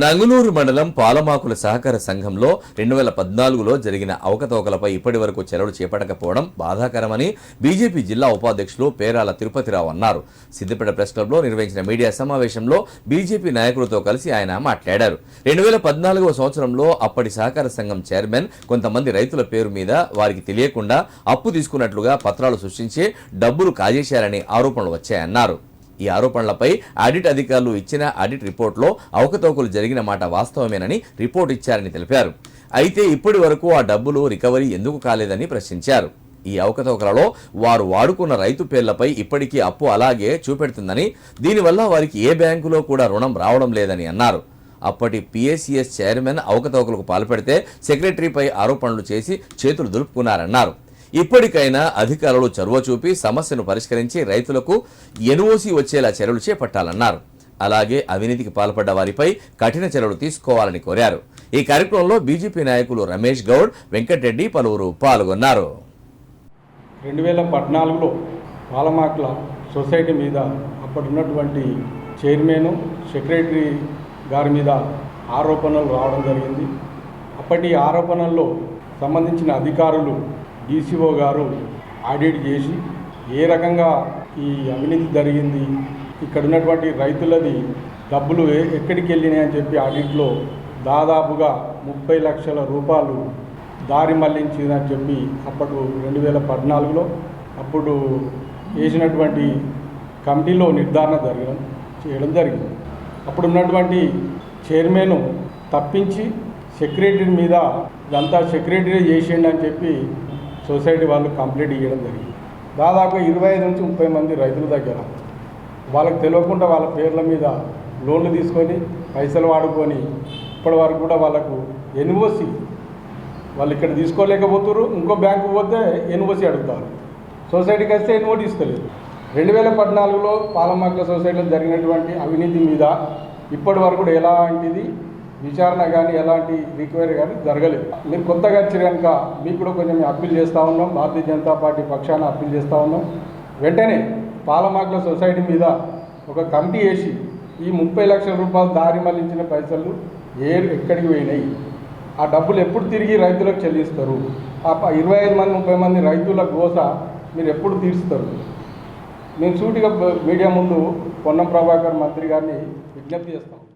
నంగునూరు మండలం పాలమాకుల సహకార సంఘంలో రెండు వేల పద్నాలుగులో జరిగిన అవకతవకలపై ఇప్పటి వరకు చర్యలు చేపట్టకపోవడం బాధాకరమని బీజేపీ జిల్లా ఉపాధ్యక్షులు పేరాల తిరుపతిరావు అన్నారు. సిద్దిపేట ప్రెస్ క్లబ్లో నిర్వహించిన మీడియా సమావేశంలో బీజేపీ నాయకులతో కలిసి ఆయన మాట్లాడారు. రెండు వేల పద్నాలుగవ సంవత్సరంలో అప్పటి సహకార సంఘం చైర్మన్ కొంతమంది రైతుల పేరు మీద వారికి తెలియకుండా అప్పు తీసుకున్నట్లుగా పత్రాలు సృష్టించి డబ్బులు కాజేశారని ఆరోపణలు వచ్చాయన్నారు. ఈ ఆరోపణలపై ఆడిట్ అధికారులు ఇచ్చిన ఆడిట్ రిపోర్ట్లో అవకతవకలు జరిగిన మాట వాస్తవమేనని రిపోర్ట్ ఇచ్చారని తెలిపారు. అయితే ఇప్పటి వరకు ఆ డబ్బులు రికవరీ ఎందుకు కాలేదని ప్రశ్నించారు. ఈ అవకతవకలలో వారు వాడుకున్న రైతు పేర్లపై ఇప్పటికీ అప్పు అలాగే చూపెడుతుందని దీనివల్ల వారికి ఏ బ్యాంకులో కూడా రుణం రావడం లేదని అన్నారు. అప్పటి పిఎస్సిఎస్ చైర్మన్ అవకతవకలకు పాల్పడితే సెక్రటరీపై ఆరోపణలు చేసి చేతులు దులుపుకున్నారన్నారు. ఇప్పటికైనా అధికారులు చొరవ చూపి సమస్యను పరిష్కరించి రైతులకు ఎన్ఓసి వచ్చేలా చర్యలు చేపట్టాలన్నారు. అలాగే అవినీతికి పాల్పడ్డ వారిపై కఠిన చర్యలు తీసుకోవాలని కోరారు. ఈ కార్యక్రమంలో బీజేపీ నాయకులు రమేష్ గౌడ్ వెంకటరెడ్డి పలువురు పాల్గొన్నారు. రెండు వేల పద్నాలుగులో పాలమాకుల సొసైటీ మీద అప్పుడున్నటువంటి చైర్మన్ సెక్రటరీ గారి మీద ఆరోపణలు రావడం జరిగింది. అప్పటి ఆరోపణల్లో సంబంధించిన అధికారులు డీసీఓ గారు ఆడిట్ చేసి ఏ రకంగా ఈ అవినీతి జరిగింది ఇక్కడ ఉన్నటువంటి రైతులది డబ్బులు ఎక్కడికి వెళ్ళినాయి అని చెప్పి ఆడిట్లో దాదాపుగా ముప్పై లక్షల రూపాయలు దారి మళ్ళించిందని చెప్పి అప్పుడు రెండు వేల పద్నాలుగులో అప్పుడు వేసినటువంటి కమిటీలో నిర్ధారణ జరగడం చేయడం జరిగింది. అప్పుడు ఉన్నటువంటి చైర్మన్ తప్పించి సెక్రటరీ మీద ఇదంతా సెక్రటరీ చేసిండని చెప్పి సొసైటీ వాళ్ళు కంప్లీట్ ఇవ్వడం జరిగింది. దాదాపు ఇరవై ఐదు నుంచి ముప్పై మంది రైతుల దగ్గర వాళ్ళకి తెలియకుండా వాళ్ళ పేర్ల మీద లోన్లు తీసుకొని పైసలు వాడుకొని ఇప్పటి వరకు కూడా వాళ్ళకు ఎన్ఓసి వాళ్ళు ఇక్కడ తీసుకోలేకపోతున్నారు ఇంకో బ్యాంకు పోతే ఎన్ఓసి అడుగుతారు. సొసైటీకి వస్తే ఎన్ఓటి ఇస్తలేదు. రెండు వేల పద్నాలుగులో పాలమాకల సొసైటీలో జరిగినటువంటి అవినీతి మీద ఇప్పటి వరకు కూడా ఎలాంటిది విచారణ కానీ ఎలాంటి రిక్వైరీ కానీ జరగలేదు. మీరు కొత్తగా వచ్చారు కనుక మీకు కూడా కొంచెం అప్పీల్ చేస్తూ ఉన్నాం. భారతీయ జనతా పార్టీ పక్షాన అప్పీల్ చేస్తూ ఉన్నాం. వెంటనే పాలమాకల సొసైటీ మీద ఒక కమిటీ వేసి ఈ ముప్పై లక్షల రూపాయలు దారి మళ్ళించిన పైసలు ఏ ఎక్కడికి పోయినాయి? ఆ డబ్బులు ఎప్పుడు తిరిగి రైతులకు చెల్లిస్తారు? ఆ ప- ఇరవై ఐదు మంది ముప్పై మంది రైతుల గోస మీరు ఎప్పుడు తీరుస్తారు? నేను సూటిగా మీడియా ముందు పొన్నం ప్రభాకర్ మంత్రి గారిని విజ్ఞప్తి చేస్తాను